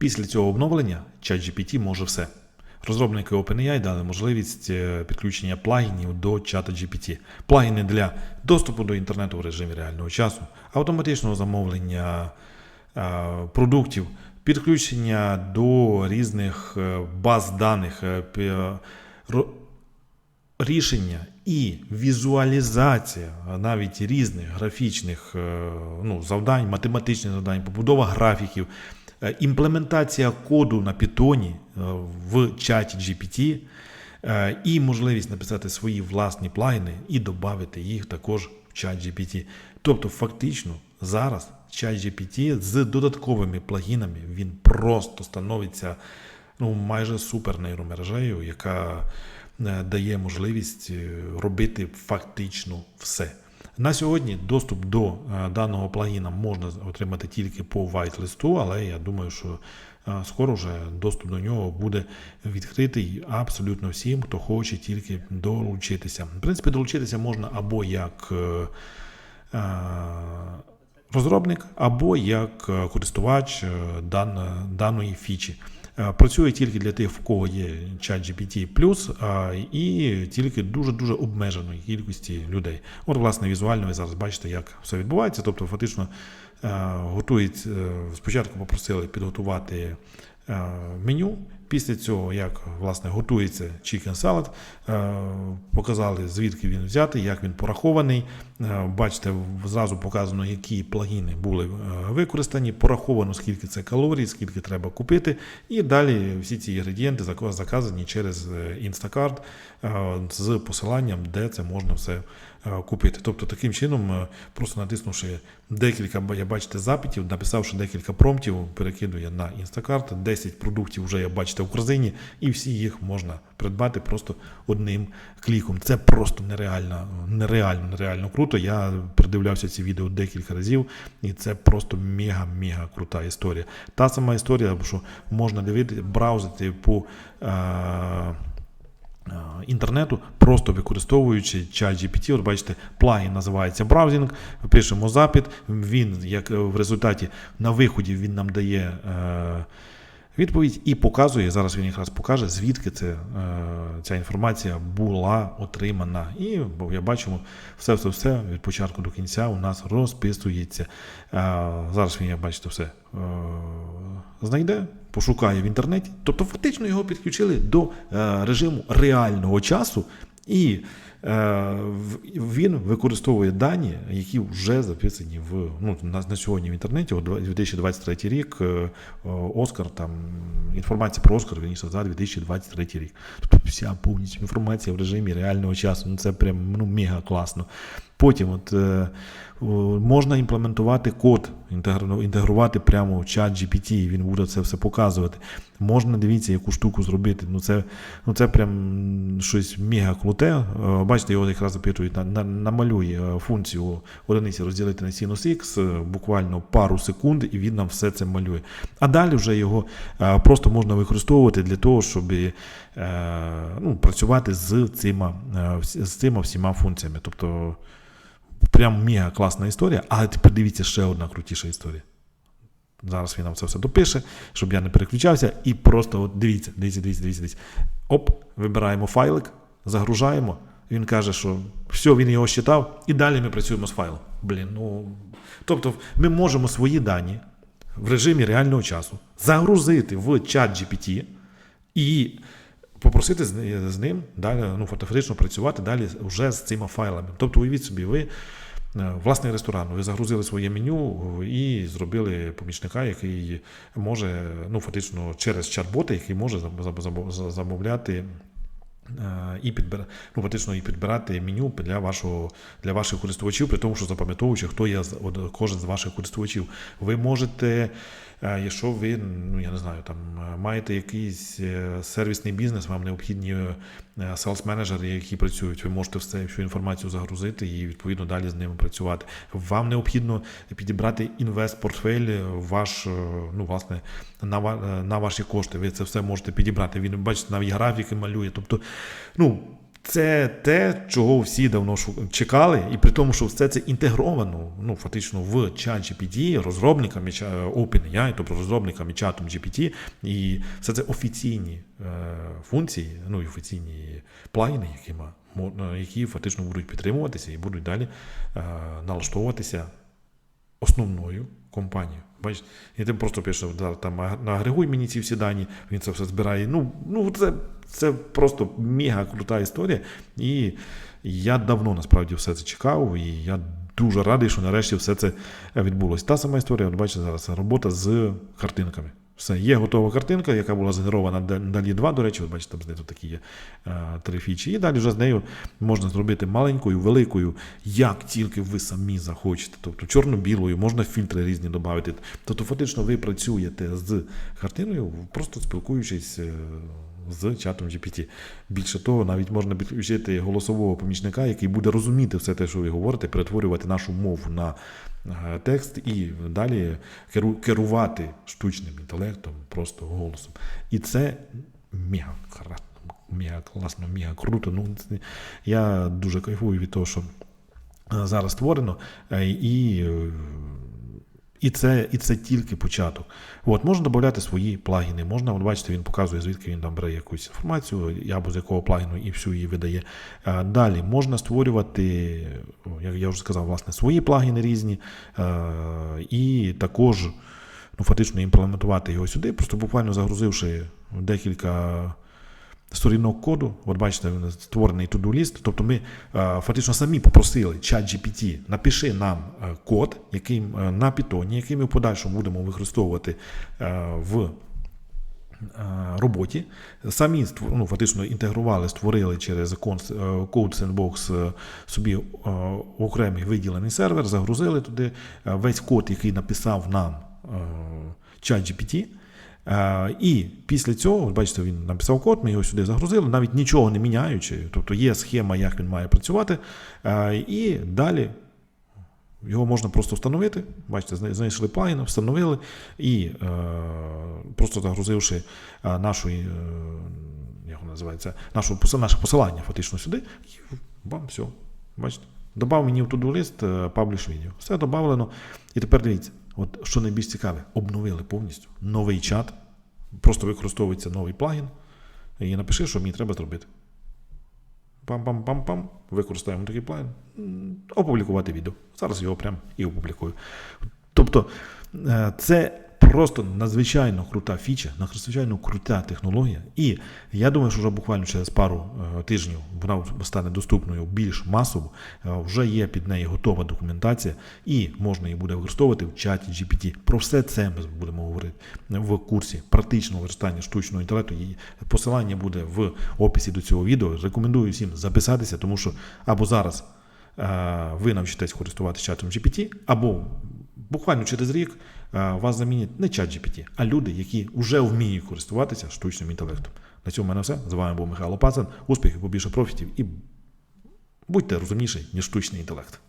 Після цього обновлення ChatGPT може все. Розробники OpenAI дали можливість е, підключення плагінів до чата GPT. Плагіни для доступу до інтернету в режимі реального часу, автоматичного замовлення е, продуктів, підключення до різних е, баз даних, рішення і візуалізація навіть різних графічних ну, завдань, математичних завдань, побудова графіків, імплементація коду на Python е, в чаті GPT е, і можливість написати свої власні плагіни і додати їх також в чат GPT. Тобто, фактично, зараз чат GPT з додатковими плагінами він просто становиться ну, майже супернейромережею, яка е, дає можливість е, робити фактично все. На сьогодні доступ до е, даного плагіна можна отримати тільки по whitelist, але я думаю, що е, скоро вже доступ до нього буде відкритий абсолютно всім, хто хоче тільки долучитися. В принципі, долучитися можна або як е, розробник, або як користувач дан- даної фічі. Е, Працює тільки для тих, в кого є чат GPT+, і тільки дуже-дуже обмеженої кількості людей. От, власне, візуально ви зараз бачите, як все відбувається. Тобто, фактично, е, готують, е, спочатку попросили підготувати е, меню. Після цього, як власне готується chicken salad, е, показали звідки він взятий, як він порахований. Е, Бачите, зразу показано, які плагіни були е, використані, пораховано, скільки це калорій, скільки треба купити. І далі всі ці інгредієнти заказані через Instacart з посиланням, де це можна все купити. Тобто, таким чином, просто натиснувши декілька, я бачите, запитів, написавши декілька промптів, перекидує на Instacart. 10 продуктів вже я бачите в корзині, і всі їх можна придбати просто одним кліком. Це просто нереально, нереально, нереально круто. Я придивлявся ці відео декілька разів, і це просто мега-мега крута історія. Та сама історія, що можна дивити, браузити по. Е- е, інтернету, просто використовуючи чат GPT. От бачите, плагін називається браузінг. Пишемо запит. Він, як в результаті на виході, він нам дає е, відповідь і показує. Зараз він якраз покаже, звідки це, е, ця інформація була отримана. І я бачимо, все, все, все від початку до кінця у нас розписується. Е, зараз він, як бачите, все. е, Знайде, пошукає в інтернеті. Тобто, фактично його підключили до режиму реального часу, і він використовує дані, які вже записані в ну, на, на сьогодні в інтернеті. От 2023 рік е, Оскар, там інформація про Оскар вірніше, за 2023 рік. Тобто вся повністю інформація в режимі реального часу. Ну це прям ну, мега класно. Потім от, е, можна імплементувати код, інтегрувати прямо в чат GPT, він буде це все показувати. Можна дивіться, яку штуку зробити. Ну це, ну це прям щось мега круте. Бачите, його якраз запитують, на, на, намалюй е, функцію одиниці розділити на синус X, е, буквально пару секунд, і він нам все це малює. А далі вже його е, просто можна використовувати для того, щоб е, ну, працювати з цими, з цими всіма функціями. Тобто прям мега класна історія, але тепер дивіться ще одна крутіша історія. Зараз він нам це все допише, щоб я не переключався. І просто от дивіться, дивіться, дивіться, дивіться. Оп, вибираємо файлик, загружаємо. Він каже, що все, він його считав, і далі ми працюємо з файлом. Блін, ну. Тобто, ми можемо свої дані в режимі реального часу загрузити в чат GPT і попросити з, ним далі ну, фотофорично працювати далі вже з цими файлами. Тобто, уявіть собі, ви е, власний ресторан, ви загрузили своє меню і зробили помічника, який може, ну, фактично через чат-бота, який може замовляти. Е, І підбира, ну, фактично і підбирати меню для вашого для ваших користувачів, при тому, що запам'ятовуючи, хто є кожен з ваших користувачів. Ви можете, якщо ви ну я не знаю, там е, маєте якийсь е, сервісний бізнес, вам необхідні селс менеджери які працюють. Ви можете все всю інформацію загрузити і відповідно далі з ними працювати. Вам необхідно підібрати інвест-портфель ваш, е, ну власне, на е, на ваші кошти. Ви це все можете підібрати. Він бачите, навіть графіки малює. Тобто, ну. Це те, чого всі давно чекали, і при тому, що все це інтегровано ну, фактично в чат GPT, розробниками ча- OpenAI, тобто розробниками чатом GPT, і все це офіційні е, функції, ну і офіційні плагіни, які, е, які фактично будуть підтримуватися і будуть далі е, налаштовуватися основною компанією. Бачиш, і ти просто пишеш, там агрегуй мені ці всі дані, він це все збирає. Ну, ну це, це просто мега крута історія. І я давно насправді все це чекав, і я дуже радий, що нарешті все це відбулося. Та сама історія, от бачите, зараз робота з картинками. Все, є готова картинка, яка була згенерована далі 2, до речі, ви бачите, там знизу такі є е, три фічі. І далі вже з нею можна зробити маленькою, великою, як тільки ви самі захочете. Тобто чорно-білою, можна фільтри різні додати. Тобто, фактично, ви працюєте з картиною, просто спілкуючись е, з чатом GPT. Більше того, навіть можна підключити голосового помічника, який буде розуміти все те, що ви говорите, перетворювати нашу мову на е, текст і далі керувати штучним інтелектом, просто голосом. І це мега мега класно, мега круто. Ну, я дуже кайфую від того, що е, зараз створено. е, І і це, і це тільки початок. От, можна додати свої плагіни. Можна, от бачите, він показує, звідки він там бере якусь інформацію, або з якого плагіну і всю її видає. Е, Далі можна створювати, як я вже сказав, власне, свої плагіни різні, е, і також ну, фактично імплементувати його сюди, просто буквально загрузивши декілька сторінок коду. От бачите, створений to-do ліст. Тобто ми фактично самі попросили чат GPT, напиши нам код, який на Python, який ми в подальшому будемо використовувати в роботі. Самі ну, фактично інтегрували, створили через Code Sandbox собі окремий виділений сервер, загрузили туди весь код, який написав нам чат GPT. Е, І після цього, бачите, він написав код, ми його сюди загрузили, навіть нічого не міняючи. Тобто є схема, як він має працювати. Е, І далі його можна просто встановити. Бачите, знайшли плагін, встановили і е, просто загрузивши нашу, як називається, нашу, наше посилання фактично сюди, і бам, все. Бачите? Добав мені в to-do лист пабліш відео. Все додавлено. І тепер дивіться, от що найбільш цікаве, обновили повністю новий чат. Просто використовується новий плагін. І напиши, що мені треба зробити. Пам-пам-пам-пам. Використаємо такий плагін. Опублікувати відео. Зараз його прям і опублікую. Тобто, е, це просто надзвичайно крута фіча, надзвичайно крута технологія. І я думаю, що вже буквально через пару е, тижнів вона стане доступною більш масово. Е, Вже є під неї готова документація, і можна її буде використовувати в чаті GPT. Про все це ми будемо говорити в курсі практичного використання штучного інтелекту. Її посилання буде в описі до цього відео. Рекомендую всім записатися, тому що або зараз е, ви навчитесь користуватися чатом GPT, або буквально через рік е, вас замінять не чат GPT, а люди, які вже вміють користуватися штучним інтелектом. На цьому в мене все. З вами був Михайло Пацан. Успіхів, побільше профітів і будьте розумніші, ніж штучний інтелект.